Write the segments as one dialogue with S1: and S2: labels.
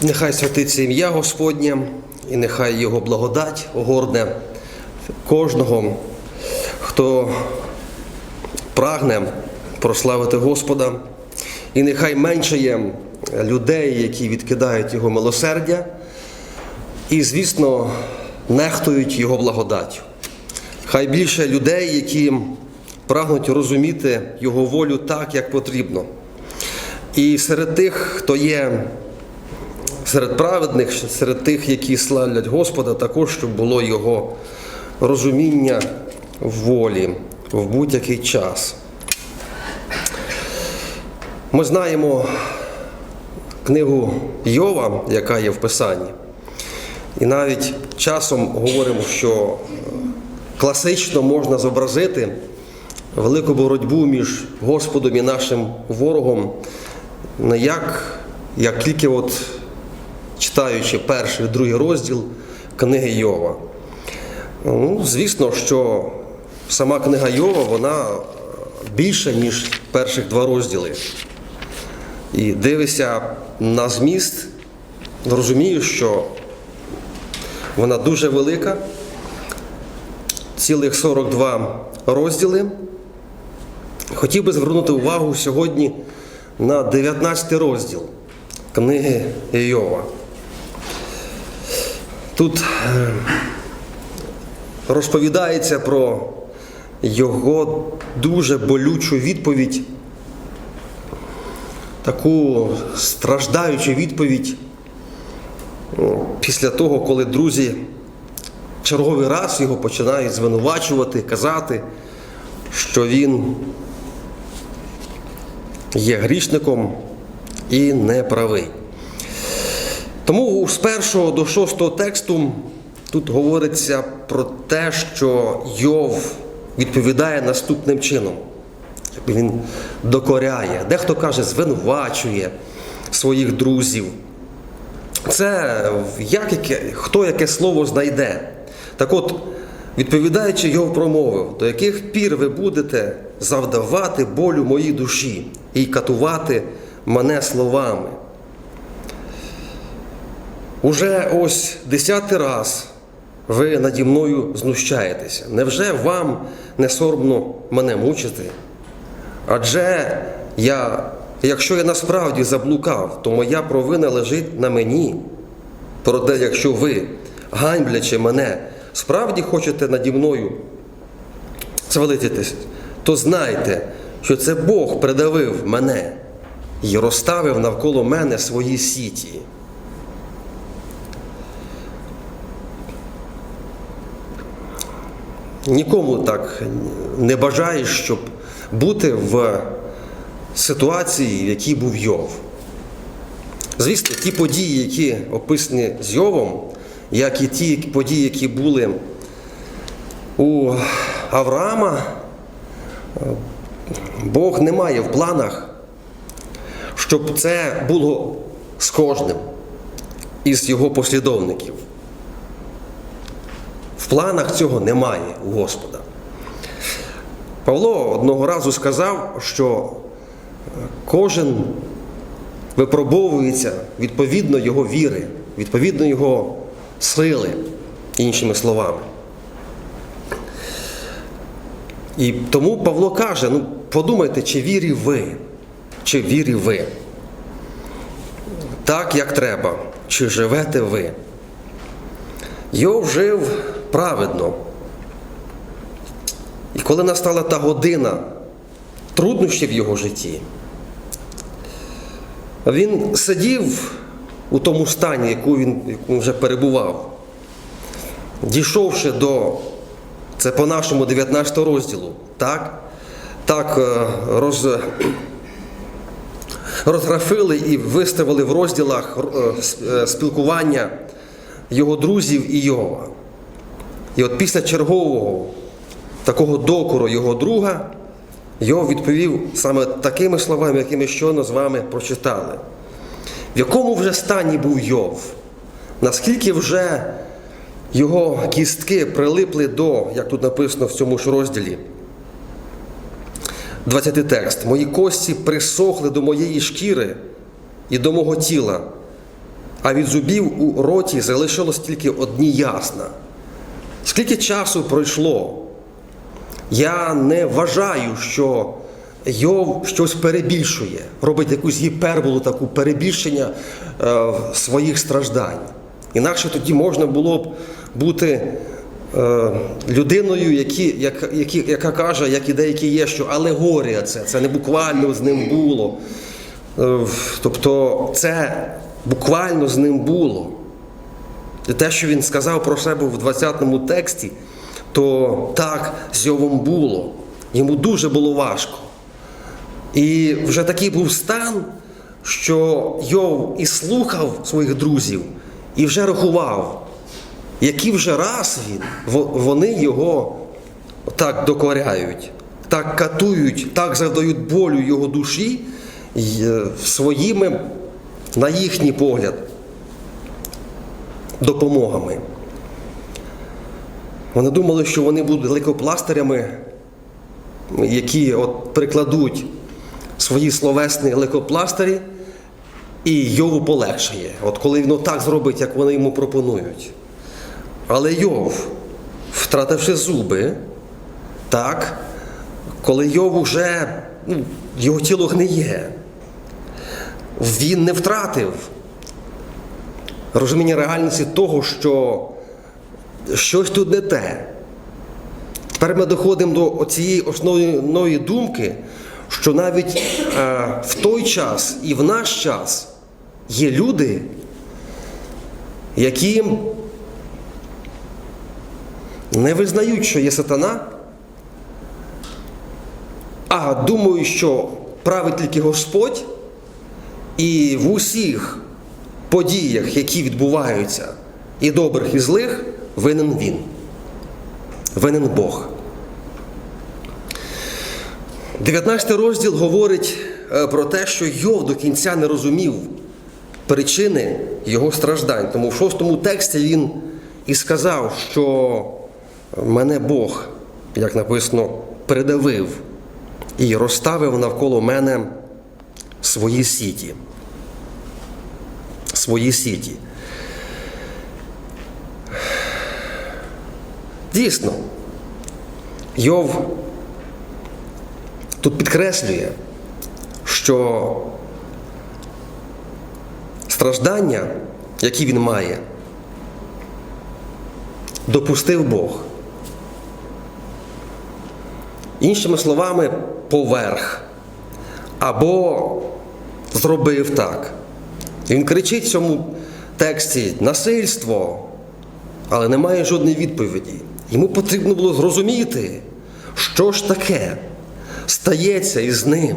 S1: Нехай святиться ім'я Господнє, і нехай Його благодать огорне кожного, хто прагне прославити Господа, і нехай менше є людей, які відкидають Його милосердя, і, звісно, нехтують Його благодаттю. Хай більше людей, які прагнуть розуміти Його волю так, як потрібно. І серед тих, хто є серед праведних, серед тих, які славлять Господа, також щоб було Його розуміння волі в будь-який час. Ми знаємо книгу Йова, яка є в Писанні. І навіть часом говоримо, що класично можна зобразити велику боротьбу між Господом і нашим ворогом не як, як тільки от читаючи перший, другий розділ книги Йова. Ну, звісно, що сама книга Йова, вона більша, ніж перших два розділи. І дивишся на зміст, розумієш, що вона дуже велика, цілих 42 розділи. Хотів би звернути увагу сьогодні на 19 розділ книги Йова. Тут е, розповідається про його дуже болючу відповідь, таку страждаючу відповідь ну, після того, коли друзі черговий раз його починають звинувачувати, казати, що він є грішником і неправий. Тому з першого до шостого тексту тут говориться про те, що Йов відповідає наступним чином. Він докоряє, дехто каже, звинувачує своїх друзів. Це як яке, хто яке слово знайде. Так от, відповідаючи Йов промовив, до яких пір ви будете завдавати болю моїй душі і катувати мене словами. Уже ось десятий раз ви наді мною знущаєтеся. Невже вам не соромно мене мучити? Адже я, якщо я насправді заблукав, то моя провина лежить на мені. Проте, якщо ви, ганьблячи мене, справді хочете наді мною свалитись, то знайте, що це Бог придавив мене і розставив навколо мене свої сіті. Нікому так не бажаєш, щоб бути в ситуації, в якій був Йов. Звісно, ті події, які описані з Йовом, як і ті події, які були у Авраама, Бог не має в планах, щоб це було з кожним із його послідовників. В планах цього немає у Господа. Павло одного разу сказав, що кожен випробовується відповідно його віри, відповідно його сили, іншими словами. І тому Павло каже: ну подумайте, чи вірі ви, чи вірі ви. Так, як треба, чи живете ви. Йов жив праведно. І коли настала та година труднощів в його житті, він сидів у тому стані, яку він, яку вже перебував, дійшовши до, це по нашому 19 розділу, так, так е, роз, розграфили і виставили в розділах е, спілкування його друзів і Йова. І от після чергового такого докору його друга, Йов відповів саме такими словами, які ми щойно з вами прочитали. В якому вже стані був Йов? Наскільки вже його кістки прилипли до, як тут написано в цьому ж розділі, 20 текст. Мої кості присохли до моєї шкіри і до мого тіла, а від зубів у роті залишилось тільки одні ясна. Скільки часу пройшло? Я не вважаю, що Йов щось перебільшує, робить якусь гіперболу, таку перебільшення е, своїх страждань. Інакше тоді можна було б бути е, людиною, які, як, які, яка каже, як і деякі є, що алегорія це, це не буквально з ним було. Е, тобто це буквально з ним було. Те, що він сказав про себе в 20-му тексті, то так з Йовом було. Йому дуже було важко. І вже такий був стан, що Йов і слухав своїх друзів, і вже рахував, який вже раз він, вони його так докоряють, так катують, так завдають болю його душі е, своїми, на їхній погляд, допомогами. Вони думали, що вони будуть лейкопластирями, які от прикладуть свої словесні лейкопластирі, і Йову полегшає, от коли він так зробить, як вони йому пропонують. Але Йов, втративши зуби, так, коли Йов уже, ну, його тіло гниє, він не втратив розуміння реальності того, що щось тут не те. Тепер ми доходимо до цієї основної думки, що навіть е, в той час і в наш час є люди, які не визнають, що є сатана, а думають, що править тільки Господь, і в усіх подіях, які відбуваються, і добрих, і злих, винен він. Винен Бог. 19 розділ говорить е, про те, що Йов до кінця не розумів причини його страждань. Тому в шостому тексті він і сказав, що мене Бог, як написано, передавив і розставив навколо мене свої сіті. Свої сіті. Дійсно, Йов тут підкреслює, що страждання, які він має, допустив Бог. Іншими словами, поверх. Або зробив так. Він кричить в цьому тексті насильство, але немає жодної відповіді. Йому потрібно було зрозуміти, що ж таке стається із ним.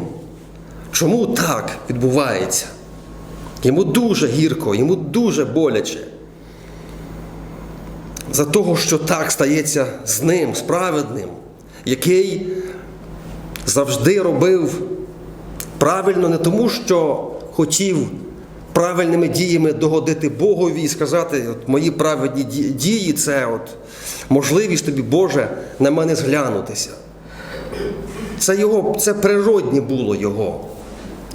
S1: Чому так відбувається? Йому дуже гірко, йому дуже боляче. За того, що так стається з ним, справедним, який завжди робив правильно не тому, що хотів правильними діями догодити Богові і сказати, от мої праведні дії це от можливість тобі, Боже, на мене зглянутися. Це його, це природнє було його.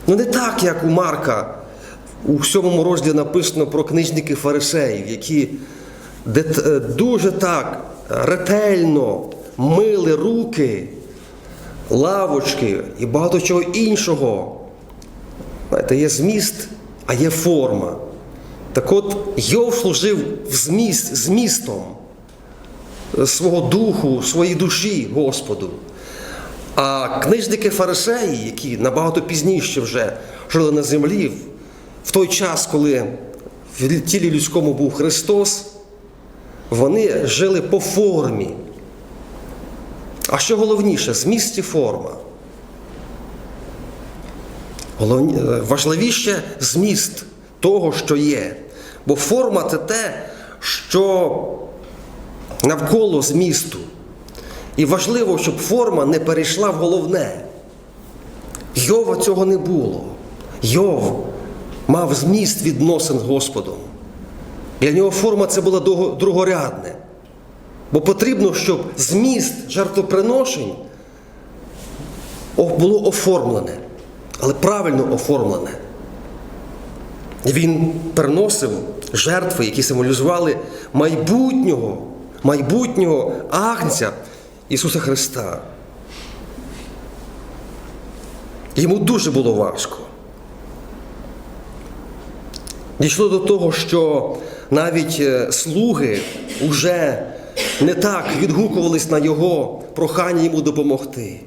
S1: Ну не так, як у Марка у сьомому розділі написано про книжників фарисеїв, які е, дуже так ретельно мили руки, лавочки і багато чого іншого. Знаєте, є зміст, а є форма. Так от Йов служив зміст, змістом свого духу, своїй душі Господу. А книжники фарисеї, які набагато пізніше вже жили на землі, в той час, коли в тілі людському був Христос, вони жили по формі. А що головніше, зміст і форма. Е, Важливіше зміст того, що є. Бо форма це те, що навколо змісту. І важливо, щоб форма не перейшла в головне. Йова цього не було. Йов мав зміст відносин з Господом. Для нього форма це була другорядне. Бо потрібно, щоб зміст жертвоприношень було оформлене, але правильно оформлене. Він приносив жертви, які символізували майбутнього, майбутнього Агнця Ісуса Христа. Йому дуже було важко. Дійшло до того, що навіть е, слуги вже не так відгукувались на його прохання йому допомогти.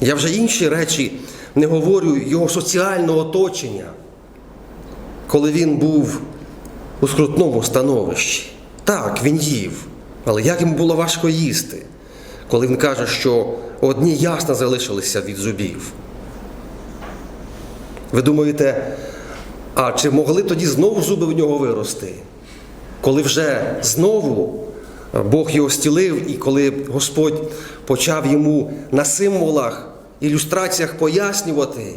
S1: Я вже інші речі не говорю його соціального оточення, коли він був у скрутному становищі. Так, він їв, але як йому було важко їсти, коли він каже, що одні ясна залишилися від зубів. Ви думаєте, а чи могли тоді знову зуби в нього вирости? Коли вже знову Бог його стілив, і коли Господь почав йому на символах, ілюстраціях пояснювати,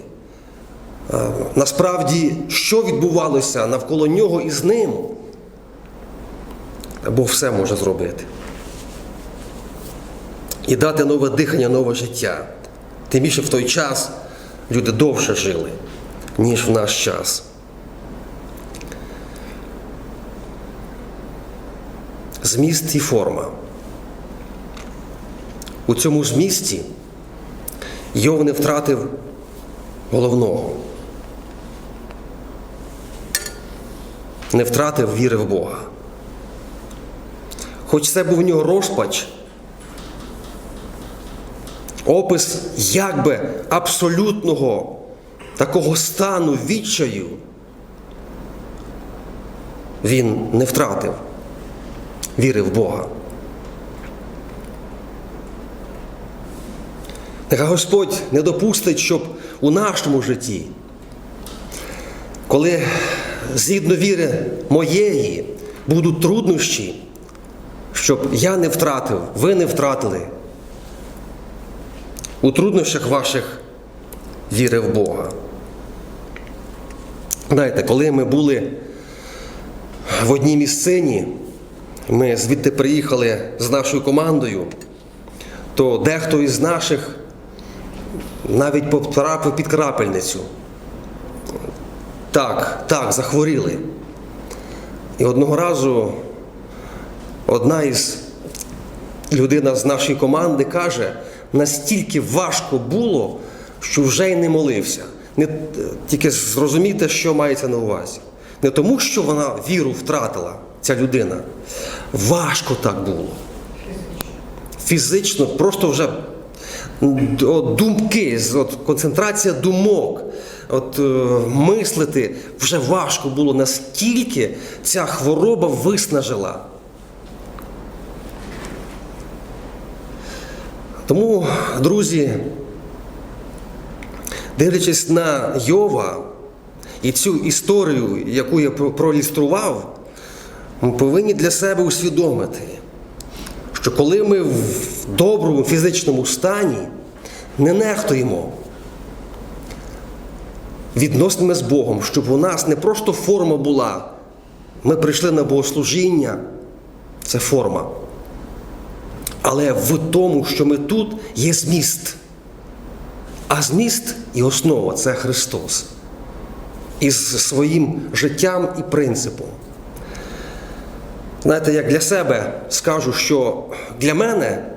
S1: е, насправді, що відбувалося навколо нього і з ним, Бог все може зробити. І дати нове дихання, нове життя. Тим більше в той час люди довше жили, ніж в наш час. Зміст і форма. У цьому змісті Йов не втратив головного. Не втратив віри в Бога. Хоч це був у нього розпач, опис якби абсолютного такого стану відчаю, він не втратив віри в Бога. Нехай Господь не допустить, щоб у нашому житті, коли згідно віри моєї будуть труднощі, щоб я не втратив, ви не втратили у труднощах ваших віри в Бога. Знаєте, коли ми були в одній місцині, ми звідти приїхали з нашою командою, то дехто із наших навіть потрапив під крапельницю. Так, так, захворіли. І одного разу одна із людина з нашої команди каже, настільки важко було, що вже й не молився. Не, тільки зрозумійте, що мається на увазі. Не тому, що вона віру втратила, ця людина. Важко так було. Фізично, просто вже от, думки, от, концентрація думок, от, е, мислити вже важко було настільки ця хвороба виснажила. Тому, друзі, дивлячись на Йова і цю історію, яку я проілюстрував, ми повинні для себе усвідомити, що коли ми в доброму фізичному стані не нехтуємо відносинами з Богом, щоб у нас не просто форма була, ми прийшли на богослужіння, це форма. Але в тому, що ми тут, є зміст. А зміст і основа це Христос. Із своїм життям і принципом. Знаєте, як для себе скажу, що для мене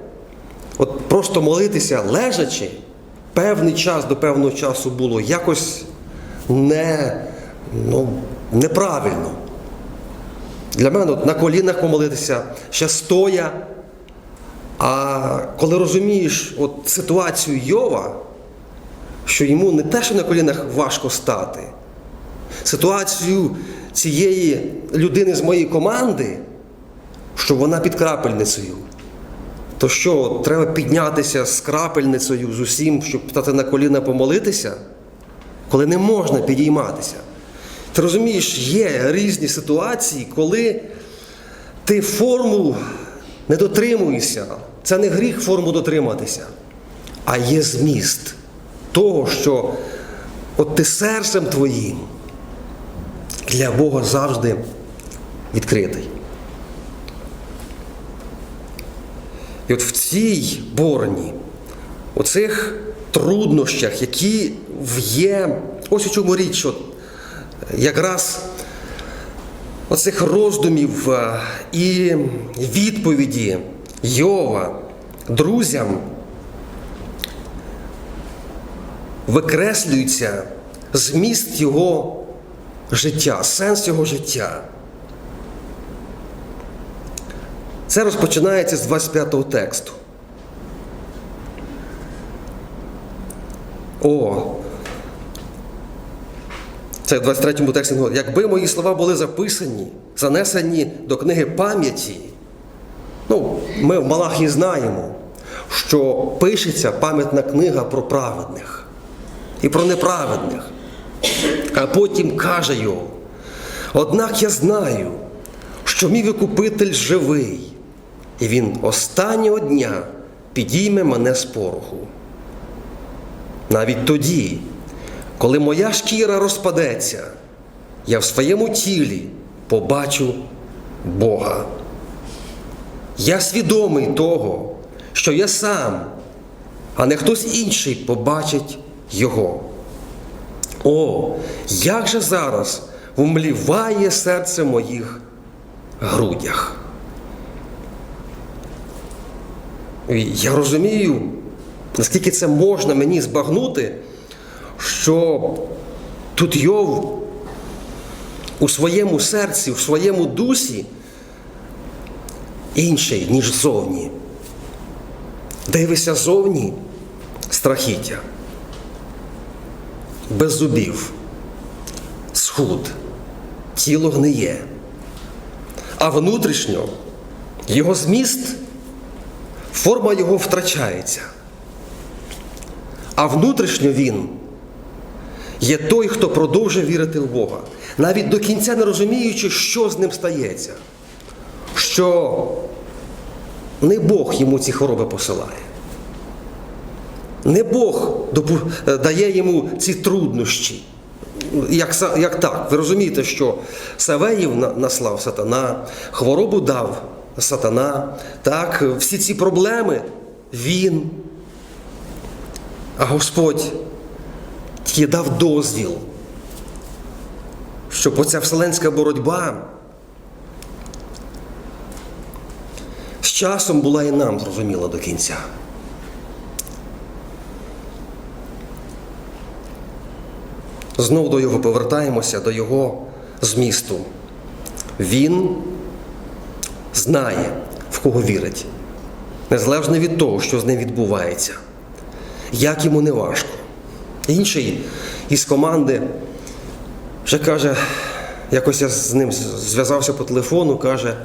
S1: от просто молитися лежачи певний час до певного часу було якось не, ну, неправильно. Для мене от на колінах помолитися ще стоя. А коли розумієш от ситуацію Йова, що йому не те, що на колінах важко стати, ситуацію цієї людини з моєї команди, що вона під крапельницею, то що, треба піднятися з крапельницею з усім, щоб стати на коліна помолитися, коли не можна підійматися. Ти розумієш, є різні ситуації, коли ти форму не дотримуєшся. Це не гріх форму дотриматися, а є зміст того, що от ти серцем твоїм для Бога завжди відкритий. От в цій борні, у цих труднощах, які є ось у чому річ, що якраз оцих роздумів е, і відповіді Йова друзям викреслюється зміст його життя, сенс його життя. Це розпочинається з 25-го тексту. О, це в 23-му тексті. Якби мої слова були записані, занесені до книги пам'яті, ну, ми в Малахії знаємо, що пишеться пам'ятна книга про праведних і про неправедних. А потім каже його, однак я знаю, що мій викупитель живий, і він останнього дня підійме мене з пороху. Навіть тоді, коли моя шкіра розпадеться, я в своєму тілі побачу Бога. Я свідомий того, що я сам, а не хтось інший побачить Його. О, як же зараз умліває серце моїх грудях. І Я розумію, наскільки це можна мені збагнути, що тут Йов у своєму серці, у своєму дусі інший, ніж зовні. Дивися зовні страхіття, без зубів, схуд, тіло гниє, а внутрішньо його зміст, форма його втрачається. А внутрішньо він є той, хто продовжує вірити в Бога, навіть до кінця не розуміючи, що з ним стається, що не Бог йому ці хвороби посилає. Не Бог дає йому ці труднощі. Як, як так? Ви розумієте, що Савеїв наслав сатана, хворобу дав сатана, так, всі ці проблеми він. А Господь тільки дав дозвіл, щоб оця вселенська боротьба з часом була і нам зрозуміла до кінця. Знов до його повертаємося, до його змісту. Він знає, в кого вірить, незалежно від того, що з ним відбувається, як йому не важко. Інший із команди вже каже, якось я з ним зв'язався по телефону, каже,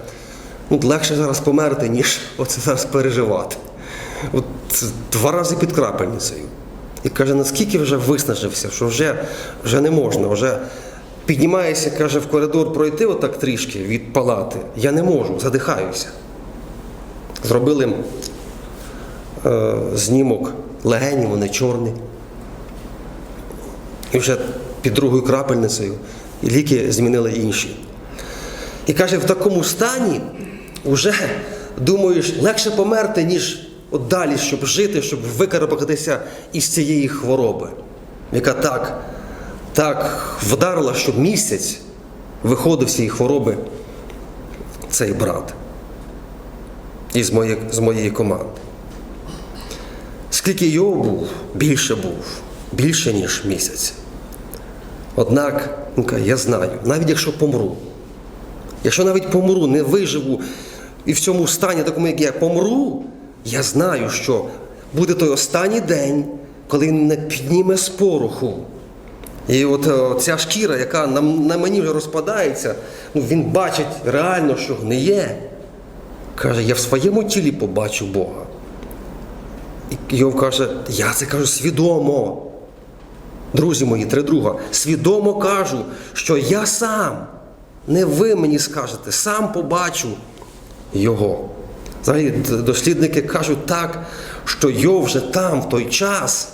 S1: ну, легше зараз померти, ніж оце зараз переживати. От два рази під крапельницею. І каже, наскільки вже виснажився, що вже, вже не можна, вже піднімаєшся, каже, в коридор пройти отак трішки від палати. Я не можу, задихаюся. Зробили е, знімок легенів, вони чорні. І вже під другою крапельницею ліки змінили інші. І каже, в такому стані вже думаєш, легше померти, ніж от далі, щоб жити, щоб викарабкатися із цієї хвороби, яка так, так вдарила, що місяць виходив з цієї хвороби цей брат із моєї, з моєї команди. Скільки його був, більше був, більше, ніж місяць. Однак, я знаю, навіть якщо помру, якщо навіть помру, не виживу і в цьому стані, такому, як я помру, я знаю, що буде той останній день, коли він не підніме з пороху. І от е, ця шкіра, яка на, на мені вже розпадається, ну, він бачить реально, що гниє. Каже, я в своєму тілі побачу Бога. І Йов каже, я це кажу свідомо. Друзі мої, три друга, свідомо кажу, що я сам, не ви мені скажете, сам побачу його. Д- дослідники кажуть так, що Йов вже там, в той час,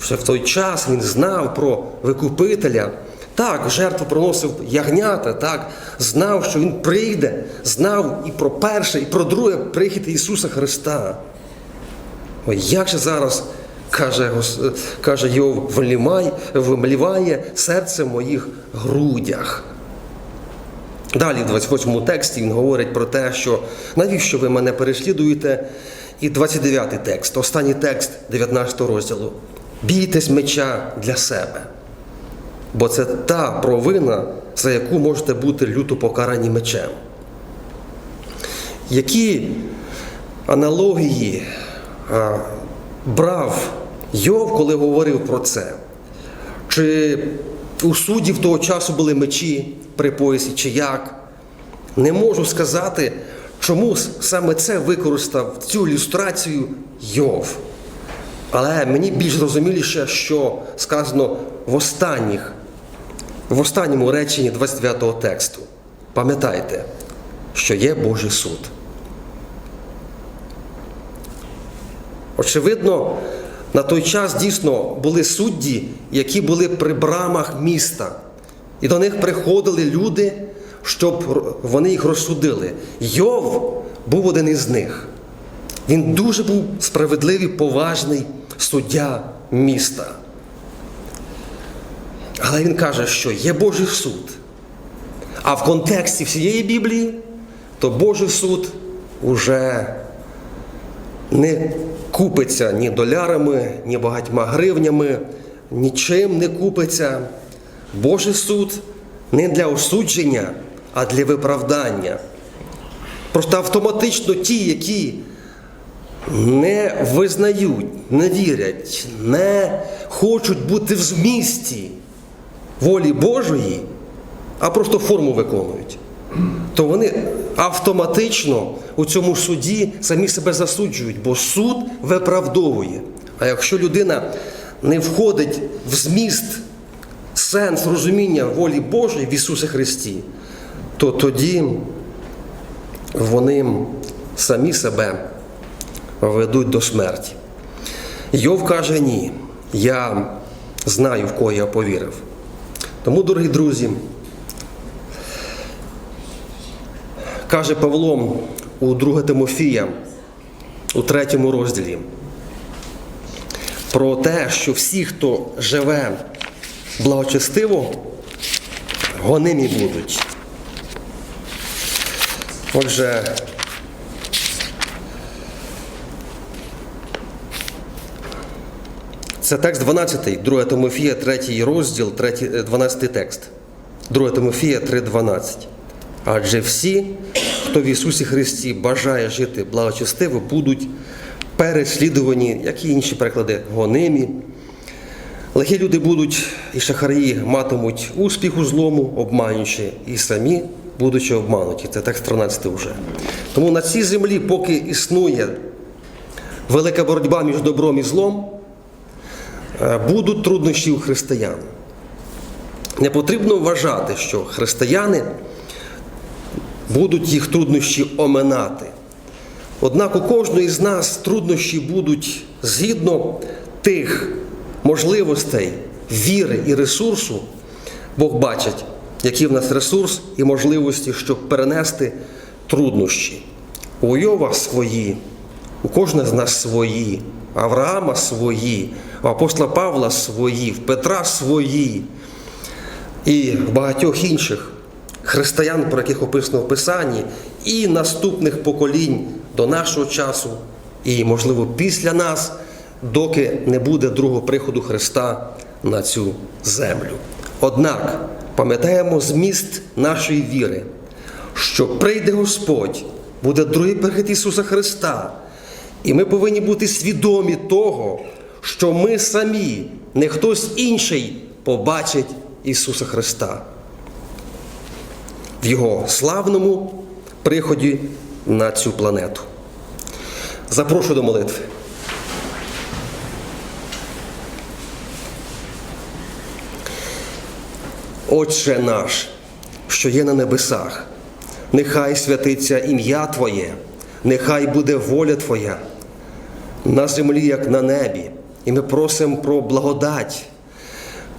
S1: вже в той час він знав про викупителя. Так, жертву приносив ягнята, так, знав, що він прийде, знав і про перше, і про друге прихід Ісуса Христа. Ой, як же зараз каже, каже Йов, «Влімай- вимліває серце в моїх грудях. Далі, в 28 тексті, він говорить про те, що навіщо ви мене переслідуєте? І 29 текст, останній текст 19 розділу. Бійтесь меча для себе. Бо це та провина, за яку можете бути люто покарані мечем. Які аналогії а, брав Йов, коли говорив про це? Чи у суддів того часу були мечі при поясі, чи як? Не можу сказати, чому саме це використав цю ілюстрацію Йов. Але мені більш зрозуміліше, що сказано в останніх, в останньому реченні 29-го тексту. Пам'ятайте, що є Божий суд. Очевидно, на той час дійсно були судді, які були при брамах міста. І до них приходили люди, щоб вони їх розсудили. Йов був один із них. Він дуже був справедливий, поважний суддя міста. Але він каже, що є Божий суд. А в контексті всієї Біблії, то Божий суд уже не купиться ні долярами, ні багатьма гривнями, нічим не купиться. Божий суд не для осудження, а для виправдання. Просто автоматично ті, які не визнають, не вірять, не хочуть бути в змісті волі Божої, а просто форму виконують, то вони автоматично у цьому суді самі себе засуджують, бо суд виправдовує. А якщо людина не входить в зміст, сенс розуміння волі Божої в Ісусі Христі, то тоді вони самі себе ведуть до смерті. Йов каже ні. Я знаю, в кого я повірив. Тому, дорогі друзі, каже Павло у 2 Тимофія у третьому розділі про те, що всі, хто живе благочестиво, гонимі будуть. Отже, Це текст 12, 2 Тимофія, 3 розділ, 3, 12 текст. 2 Тимофія 3,12. Адже всі, хто в Ісусі Христі бажає жити благочестиво, будуть переслідувані, як і інші переклади, гонимі. Лихі люди будуть і шахарії матимуть успіх у злому, обманюючи, і самі, будучи обмануті. Це текст 13 вже. Тому на цій землі, поки існує велика боротьба між добром і злом, Е, будуть труднощі у християн. Не потрібно вважати, що християни будуть їх труднощі оминати. Однак у кожної з нас труднощі будуть згідно тих можливостей, віри і ресурсу, Бог бачить, який в нас ресурс і можливості, щоб перенести труднощі. У Йова свої, у кожного з нас свої, Авраама свої, у апостола Павла свої, в Петра свої і в багатьох інших християн, про яких описано в Писанні, і наступних поколінь до нашого часу, і, можливо, після нас, доки не буде другого приходу Христа на цю землю. Однак пам'ятаємо зміст нашої віри, що прийде Господь, буде другий прихід Ісуса Христа, і ми повинні бути свідомі того, що ми самі, не хтось інший побачить Ісуса Христа в Його славному приході на цю планету. Запрошую до молитви. Отче наш, що є на небесах, нехай святиться ім'я Твоє, нехай буде воля Твоя на землі, як на небі. І ми просимо про благодать.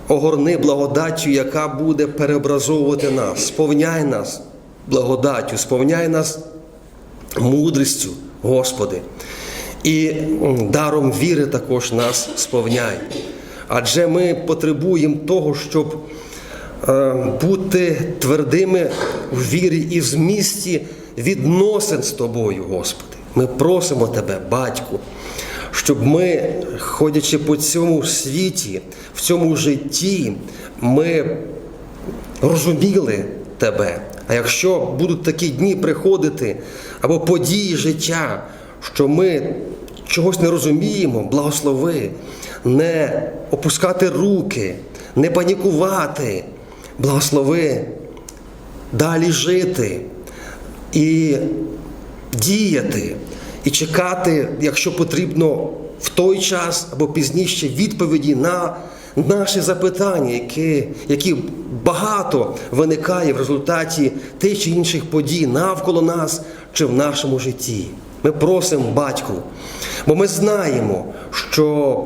S1: Огорни благодаттю, яка буде переобразовувати нас, сповняй нас благодаттю, сповняй нас мудрістю, Господи. і даром віри також нас сповняй. Адже ми потребуємо того, щоб е, бути твердими в вірі і в змісті відносин з тобою, Господи. Ми просимо Тебе, Батьку, щоб ми, ходячи по цьому світі, в цьому житті, ми розуміли тебе. А якщо будуть такі дні приходити або події життя, що ми чогось не розуміємо, благослови, не опускати руки, не панікувати, благослови далі жити і діяти, і чекати, якщо потрібно, в той час або пізніше відповіді на наші запитання, які, які багато виникає в результаті тих чи інших подій навколо нас чи в нашому житті. Ми просимо батьку, бо ми знаємо, що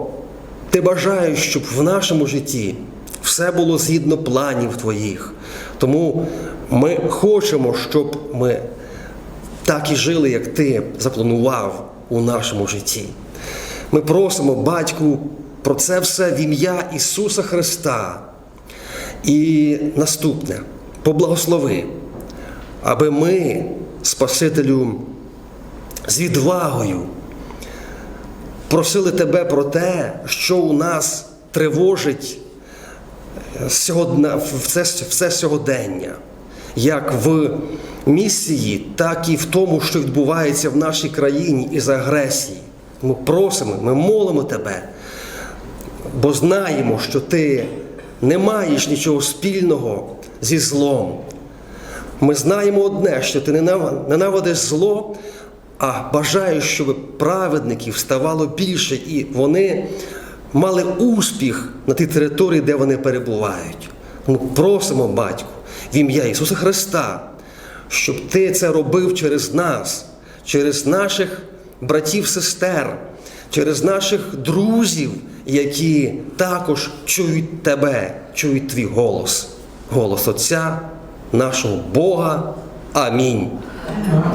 S1: ти бажаєш, щоб в нашому житті все було згідно планів твоїх. Тому ми хочемо, щоб ми так і жили, як ти запланував у нашому житті. Ми просимо, батьку, про це все в ім'я Ісуса Христа. І наступне, поблагослови, аби ми, Спасителю, з відвагою просили Тебе про те, що у нас тривожить сьогодна- в це, в це сьогодення, як в місії, так і в тому, що відбувається в нашій країні із агресії. Ми просимо, ми молимо тебе, бо знаємо, що ти не маєш нічого спільного зі злом. Ми знаємо одне, що ти ненав- ненавидиш зло, а бажаєш, щоб праведників ставало більше, і вони мали успіх на тій території, де вони перебувають. Ми просимо, батьку, в ім'я Ісуса Христа, щоб ти це робив через нас, через наших братів, сестер, через наших друзів, які також чують тебе, чують твій голос, голос Отця, нашого Бога. Амінь.
S2: Умко.